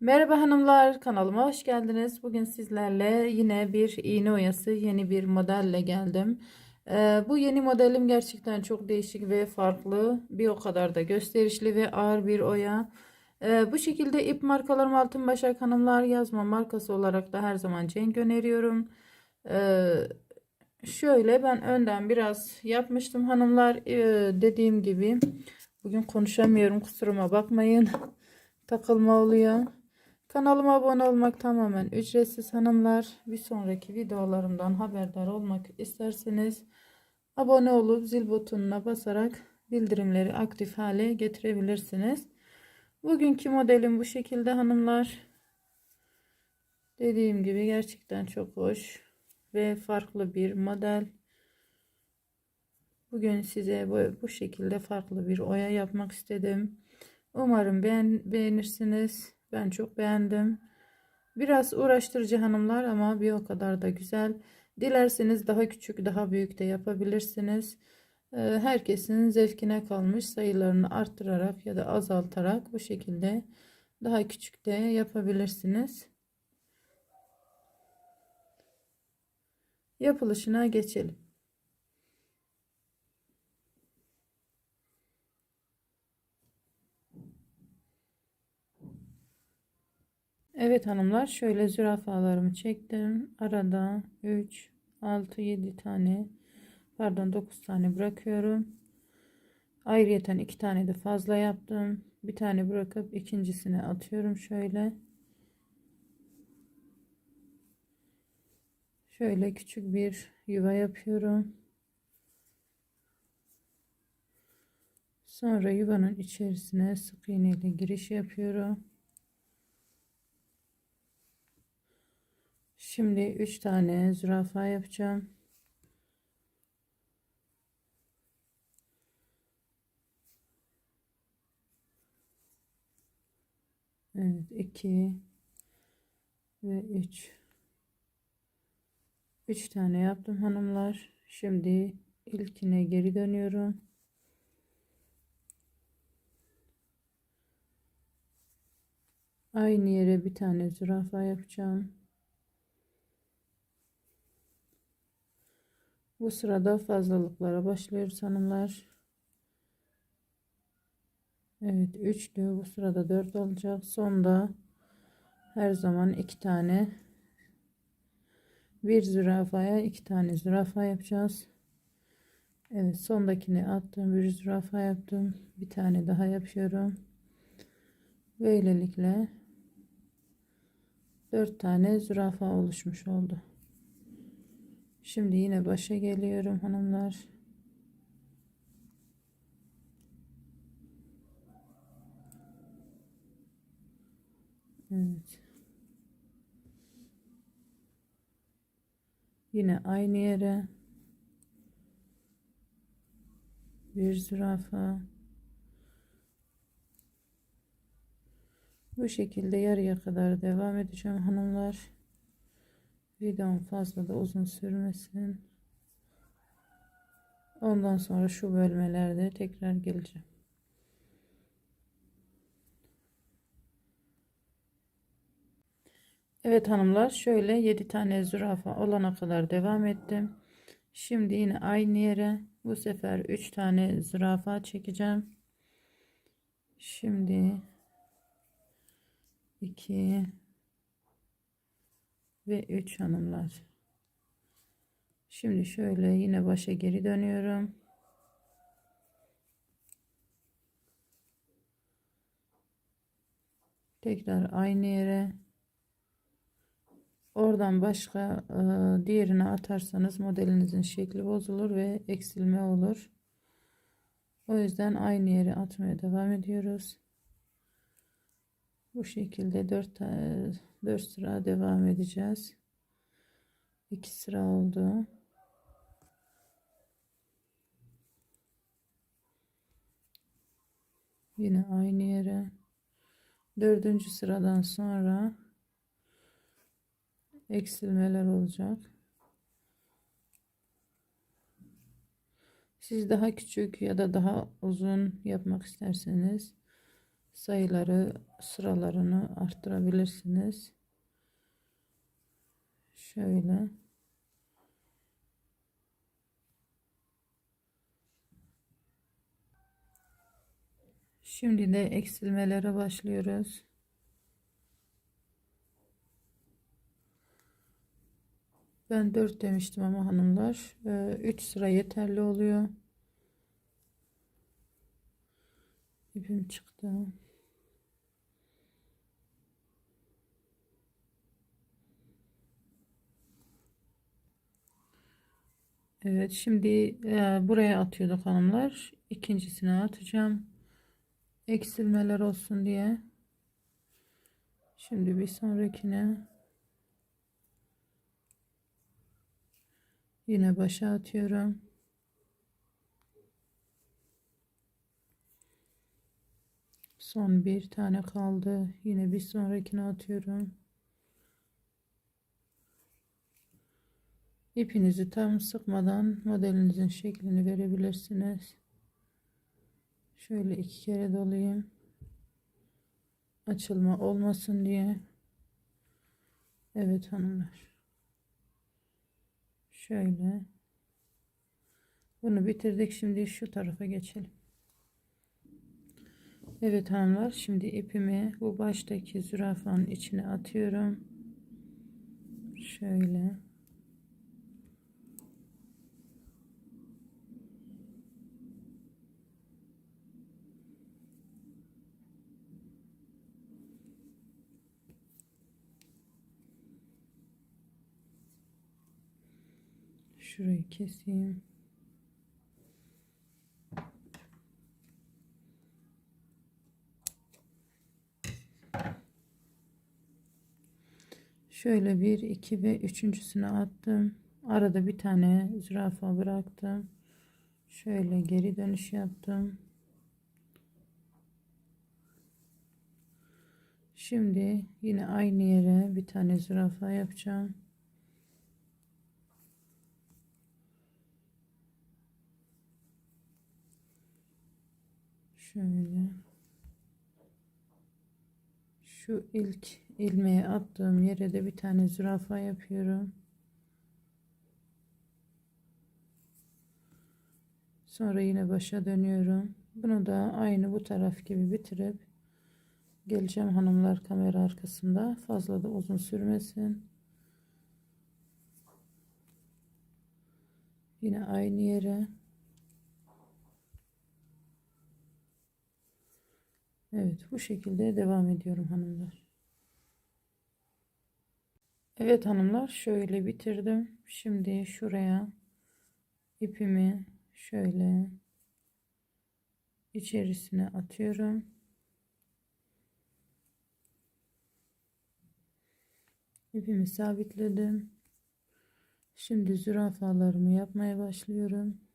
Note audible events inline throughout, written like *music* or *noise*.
Merhaba hanımlar kanalıma hoş geldiniz. Bugün sizlerle yine bir iğne oyası yeni bir modelle geldim. Ee, bu yeni modelim gerçekten çok değişik ve farklı. Bir o kadar da gösterişli ve ağır bir oya. Ee, bu şekilde ip markalarım Altın Başak Hanımlar yazma markası olarak da her zaman Cenk öneriyorum. Ee, şöyle ben önden biraz yapmıştım hanımlar. Ee, dediğim gibi bugün konuşamıyorum kusuruma bakmayın. *laughs* Takılma oluyor. Kanalıma abone olmak tamamen ücretsiz hanımlar. Bir sonraki videolarımdan haberdar olmak isterseniz abone olup zil butonuna basarak bildirimleri aktif hale getirebilirsiniz. Bugünkü modelim bu şekilde hanımlar. Dediğim gibi gerçekten çok hoş ve farklı bir model. Bugün size bu, bu şekilde farklı bir oya yapmak istedim. Umarım beğen, beğenirsiniz. Ben çok beğendim. Biraz uğraştırıcı hanımlar ama bir o kadar da güzel. Dilerseniz daha küçük, daha büyük de yapabilirsiniz. Ee, herkesin zevkine kalmış sayılarını arttırarak ya da azaltarak bu şekilde daha küçük de yapabilirsiniz. Yapılışına geçelim. Evet hanımlar şöyle zürafalarımı çektim. Arada 3, 6, 7 tane pardon 9 tane bırakıyorum. Ayrıyeten 2 tane de fazla yaptım. Bir tane bırakıp ikincisine atıyorum şöyle. Şöyle küçük bir yuva yapıyorum. Sonra yuvanın içerisine sık iğne ile giriş yapıyorum. Şimdi 3 tane zürafa yapacağım. Evet 2 ve 3 3 tane yaptım hanımlar. Şimdi ilkine geri dönüyorum. Aynı yere bir tane zürafa yapacağım. Bu sırada fazlalıklara başlıyoruz hanımlar. Evet üçlü bu sırada 4 olacak. Sonda her zaman iki tane bir zürafaya iki tane zürafa yapacağız. Evet sondakini attım bir zürafa yaptım. Bir tane daha yapıyorum. Böylelikle dört tane zürafa oluşmuş oldu. Şimdi yine başa geliyorum hanımlar. Evet. Yine aynı yere bir zürafa bu şekilde yarıya kadar devam edeceğim hanımlar. Videom fazla da uzun sürmesin. Ondan sonra şu bölmelerde tekrar geleceğim. Evet hanımlar şöyle 7 tane zürafa olana kadar devam ettim. Şimdi yine aynı yere bu sefer 3 tane zürafa çekeceğim. Şimdi 2 ve 3 hanımlar. Şimdi şöyle yine başa geri dönüyorum. Tekrar aynı yere. Oradan başka e, diğerine atarsanız modelinizin şekli bozulur ve eksilme olur. O yüzden aynı yere atmaya devam ediyoruz. Bu şekilde 4 4 sıra devam edeceğiz. 2 sıra oldu. Yine aynı yere. Dördüncü sıradan sonra eksilmeler olacak. Siz daha küçük ya da daha uzun yapmak isterseniz sayıları sıralarını arttırabilirsiniz. Şöyle. Şimdi de eksilmelere başlıyoruz. Ben 4 demiştim ama hanımlar 3 sıra yeterli oluyor. İpim çıktı. Evet şimdi e, buraya atıyorduk hanımlar. İkincisine atacağım. Eksilmeler olsun diye. Şimdi bir sonrakine yine başa atıyorum. Son bir tane kaldı. Yine bir sonrakine atıyorum. İpinizi tam sıkmadan modelinizin şeklini verebilirsiniz. Şöyle iki kere dolayayım. Açılma olmasın diye. Evet hanımlar. Şöyle. Bunu bitirdik. Şimdi şu tarafa geçelim. Evet hanımlar. Şimdi ipimi bu baştaki zürafanın içine atıyorum. Şöyle. Şurayı keseyim. Şöyle bir, iki ve üçüncüsüne attım. Arada bir tane zürafa bıraktım. Şöyle geri dönüş yaptım. Şimdi yine aynı yere bir tane zürafa yapacağım. Şöyle. Şu ilk ilmeği attığım yere de bir tane zürafa yapıyorum. Sonra yine başa dönüyorum. Bunu da aynı bu taraf gibi bitirip geleceğim hanımlar kamera arkasında. Fazla da uzun sürmesin. Yine aynı yere Evet bu şekilde devam ediyorum hanımlar. Evet hanımlar şöyle bitirdim. Şimdi şuraya ipimi şöyle içerisine atıyorum. İpimi sabitledim. Şimdi zürafalarımı yapmaya başlıyorum.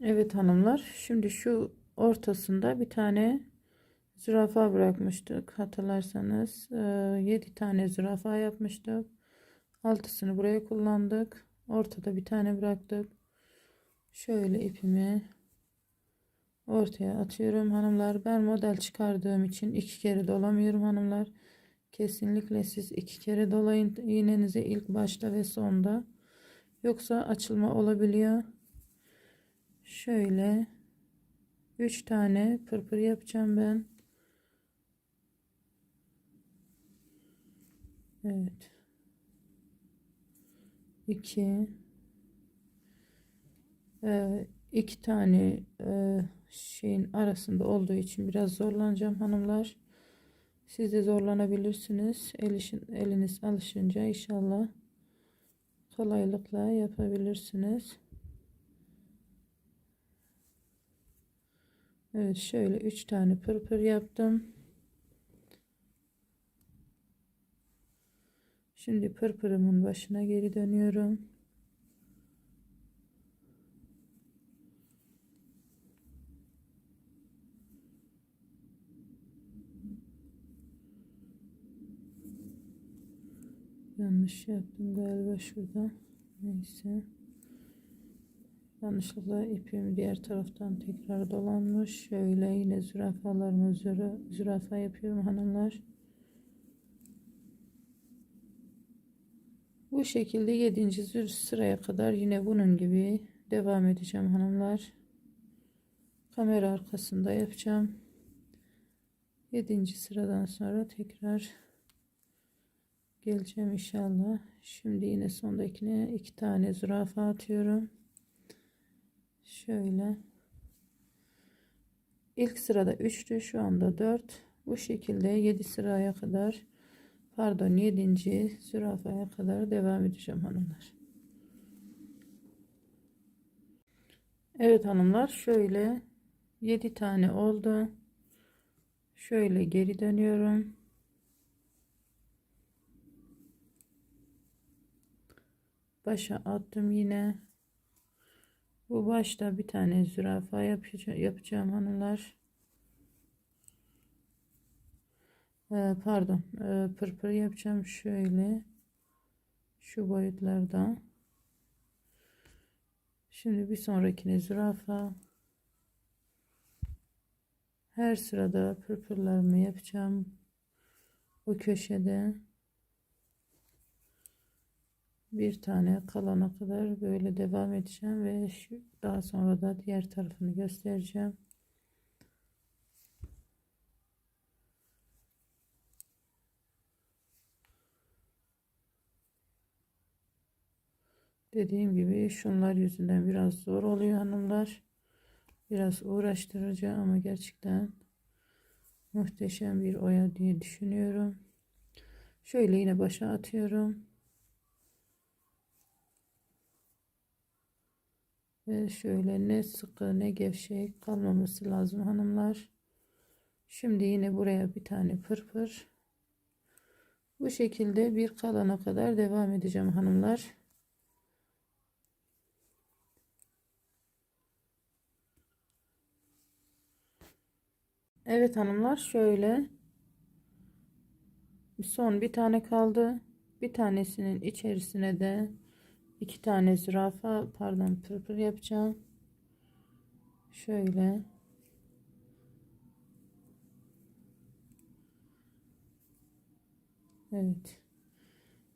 Evet hanımlar. Şimdi şu ortasında bir tane zürafa bırakmıştık. Hatırlarsanız 7 tane zürafa yapmıştık. Altısını buraya kullandık. Ortada bir tane bıraktık. Şöyle ipimi ortaya atıyorum hanımlar. Ben model çıkardığım için iki kere dolamıyorum hanımlar. Kesinlikle siz iki kere dolayın iğnenizi ilk başta ve sonda. Yoksa açılma olabiliyor. Şöyle 3 tane pırpır yapacağım ben. Evet. 2 e, iki tane e, şeyin arasında olduğu için biraz zorlanacağım hanımlar. Siz de zorlanabilirsiniz. El işin, eliniz alışınca inşallah kolaylıkla yapabilirsiniz. Evet şöyle 3 tane pırpır yaptım. Şimdi pırpırımın başına geri dönüyorum. Yanlış yaptım galiba şurada. Neyse. Yanlışlıkla ipim diğer taraftan tekrar dolanmış. Şöyle yine zürafalarımı züra, zürafa yapıyorum hanımlar. Bu şekilde 7. sıraya kadar yine bunun gibi devam edeceğim hanımlar. Kamera arkasında yapacağım. 7. sıradan sonra tekrar geleceğim inşallah. Şimdi yine sondakine iki tane zürafa atıyorum. Şöyle. İlk sırada 3'tü. Şu anda 4. Bu şekilde 7 sıraya kadar pardon 7. zürafaya kadar devam edeceğim hanımlar. Evet hanımlar şöyle 7 tane oldu. Şöyle geri dönüyorum. Başa attım yine. Bu başta bir tane zürafa yapacağım, yapacağım hanımlar. Ee, pardon, ee, pırpır yapacağım şöyle. Şu boyutlarda. Şimdi bir sonrakine zürafa. Her sırada pırpırlarımı yapacağım. Bu köşede bir tane kalana kadar böyle devam edeceğim ve şu daha sonra da diğer tarafını göstereceğim. Dediğim gibi şunlar yüzünden biraz zor oluyor hanımlar. Biraz uğraştırıcı ama gerçekten muhteşem bir oya diye düşünüyorum. Şöyle yine başa atıyorum. Ve şöyle ne sıkı ne gevşek kalmaması lazım hanımlar. Şimdi yine buraya bir tane pırpır. Bu şekilde bir kalana kadar devam edeceğim hanımlar. Evet hanımlar şöyle son bir tane kaldı. Bir tanesinin içerisine de iki tane zürafa pardon pırpır yapacağım. Şöyle Evet.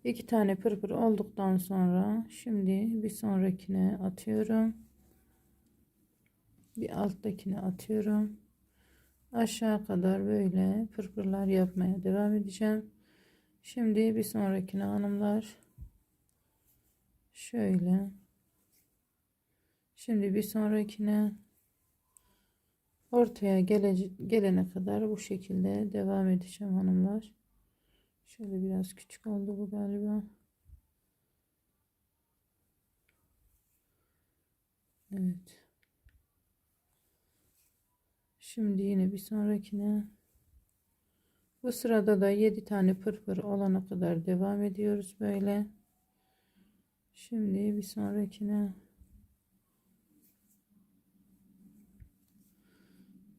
iki tane pırpır olduktan sonra şimdi bir sonrakine atıyorum. Bir alttakine atıyorum aşağı kadar böyle pırpırlar yapmaya devam edeceğim. Şimdi bir sonrakine hanımlar şöyle şimdi bir sonrakine ortaya gele, gelene kadar bu şekilde devam edeceğim hanımlar. Şöyle biraz küçük oldu bu galiba. Evet. Şimdi yine bir sonrakine bu sırada da 7 tane pırpır olana kadar devam ediyoruz böyle. Şimdi bir sonrakine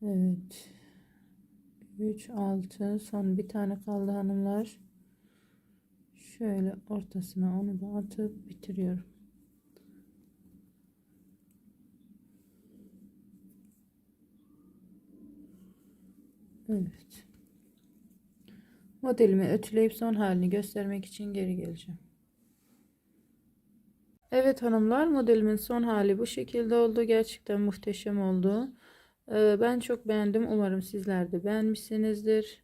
Evet 3 6 son bir tane kaldı hanımlar. Şöyle ortasına onu da atıp bitiriyorum. Evet. Modelimi ötüleyip son halini göstermek için geri geleceğim. Evet hanımlar modelimin son hali bu şekilde oldu. Gerçekten muhteşem oldu. Ee, ben çok beğendim. Umarım sizler de beğenmişsinizdir.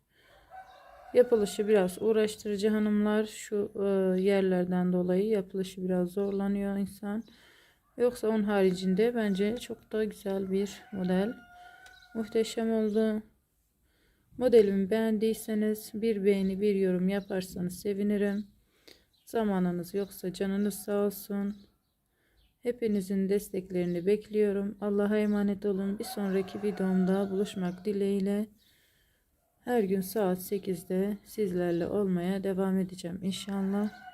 Yapılışı biraz uğraştırıcı hanımlar. Şu e, yerlerden dolayı yapılışı biraz zorlanıyor insan. Yoksa onun haricinde bence çok da güzel bir model. Muhteşem oldu. Modelimi beğendiyseniz bir beğeni bir yorum yaparsanız sevinirim. Zamanınız yoksa canınız sağ olsun. Hepinizin desteklerini bekliyorum. Allah'a emanet olun. Bir sonraki videomda buluşmak dileğiyle. Her gün saat 8'de sizlerle olmaya devam edeceğim inşallah.